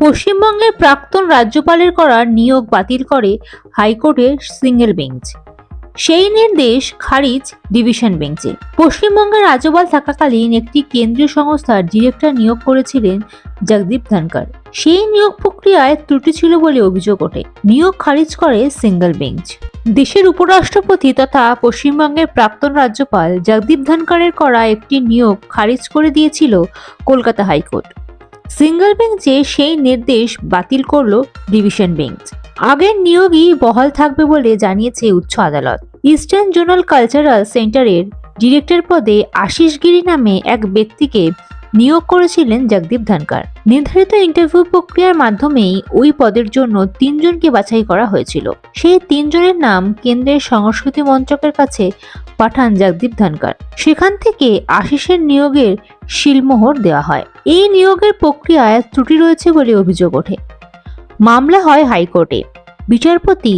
পশ্চিমবঙ্গের প্রাক্তন রাজ্যপালের করা নিয়োগ বাতিল করে হাইকোর্টের সিঙ্গেল বেঞ্চ। সেই নির্দেশ খারিজ ডিভিশন বেঞ্চে। পশ্চিমবঙ্গের রাজ্যপাল থাকাকালীন একটি কেন্দ্রীয় সংস্থার ডিরেক্টর নিয়োগ করেছিলেন জগদীপ ধনকর সেই নিয়োগ প্রক্রিয়ায় ত্রুটি ছিল বলে অভিযোগ ওঠে। নিয়োগ খারিজ করে সিঙ্গেল বেঞ্চ। দেশের উপরাষ্ট্রপতি তথা পশ্চিমবঙ্গের প্রাক্তন রাজ্যপাল জগদীপ ধনকরের করা একটি নিয়োগ খারিজ করে দিয়েছিল কলকাতা হাইকোর্ট। সিঙ্গেল বেঞ্চে সেই নির্দেশ বাতিল করল ডিভিশন বেঞ্চ আগের নিয়োগই বহাল থাকবে বলে জানিয়েছে উচ্চ আদালত। ইস্টার্ন জোনাল কালচারাল সেন্টারের ডিরেক্টর পদে আশিস গিরি নামে এক ব্যক্তিকে নিয়োগ করেছিলেন জগদীপ ধনকর। নির্ধারিত ইন্টারভিউ প্রক্রিয়ার মাধ্যমেই ওই পদের জন্য তিনজনকে বাছাই করা হয়েছিল। সেই তিনজনের নাম কেন্দ্রের সংস্কৃতি মন্ত্রকের কাছে পাঠান জগদীপ ধনকর। সেখান থেকে আশিসের নিয়োগের শিলমোহর দেওয়া হয়। এই নিয়োগের প্রক্রিয়ায় ত্রুটি রয়েছে বলে অভিযোগ ওঠে। মামলা হয় হাইকোর্টে। বিচারপতি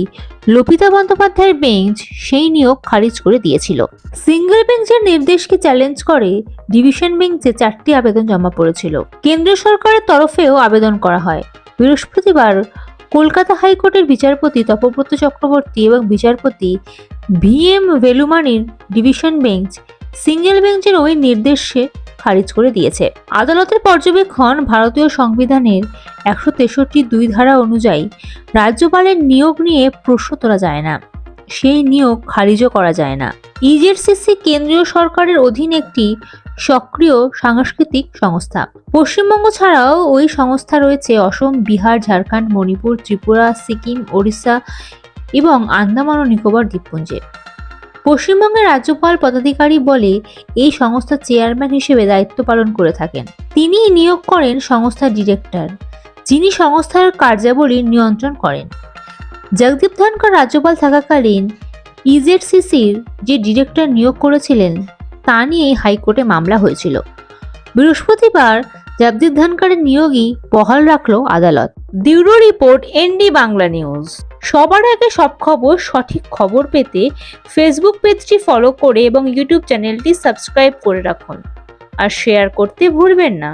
লপিতা বন্দ্যোপাধ্যায়ের বেঞ্চ সেই নিয়োগ খারিজ করে দিয়েছিল। সিঙ্গেল বেঞ্চের নির্দেশকে চ্যালেঞ্জ করে ডিভিশন বেঞ্চে চারটি আবেদন জমা পড়েছিল। কেন্দ্রীয় সরকারের তরফেও আবেদন করা হয়। বৃহস্পতিবার কলকাতা হাইকোর্টের বিচারপতি তপব্রত চক্রবর্তী এবং বিচারপতি ভি এম ভেলুমানির ডিভিশন বেঞ্চ সিঙ্গেল বেঞ্চের ওই নির্দেশে খারিজ করে দিয়েছে। আদালতের পর্যবেক্ষণ ভারতীয় সংবিধানের একশো তেষট্টি দুই ধারা অনুযায়ী রাজ্যপালের নিয়োগ নিয়ে প্রশ্ন তোলা যায় না। সেই নিয়োগ খারিজও করা যায় না। ইজেডসিসি কেন্দ্রীয় সরকারের অধীন একটি সক্রিয় সাংস্কৃতিক সংস্থা। পশ্চিমবঙ্গ ছাড়াও ওই সংস্থা রয়েছে অসম, বিহার, ঝাড়খণ্ড, মণিপুর, ত্রিপুরা, সিকিম, ওড়িশা এবং আন্দামান ও নিকোবর দ্বীপপুঞ্জে। পশ্চিমবঙ্গের রাজ্যপাল পদাধিকারী বলে এই সংস্থার চেয়ারম্যান হিসেবে দায়িত্ব পালন করে থাকেন। তিনি নিয়োগ করেন সংস্থার ডিরেক্টর, যিনি সংস্থার কার্যাবলী নিয়ন্ত্রণ করেন। জগদীপ ধনকর রাজ্যপাল থাকাকালীন ইজেডসিসির যে ডিরেক্টর নিয়োগ করেছিলেন, তা নিয়ে হাইকোর্টে মামলা হয়েছিল। বৃহস্পতিবার জগদীপ ধানকারের নিয়োগই বহাল রাখল আদালত। Bureau report, ND Bangla news. সবার আগে সব খবর, সঠিক খবর পেতে ফেসবুক পেজটি ফলো করে এবং ইউটিউব চ্যানেলটি সাবস্ক্রাইব করে রাখুন। আর শেয়ার করতে ভুলবেন না।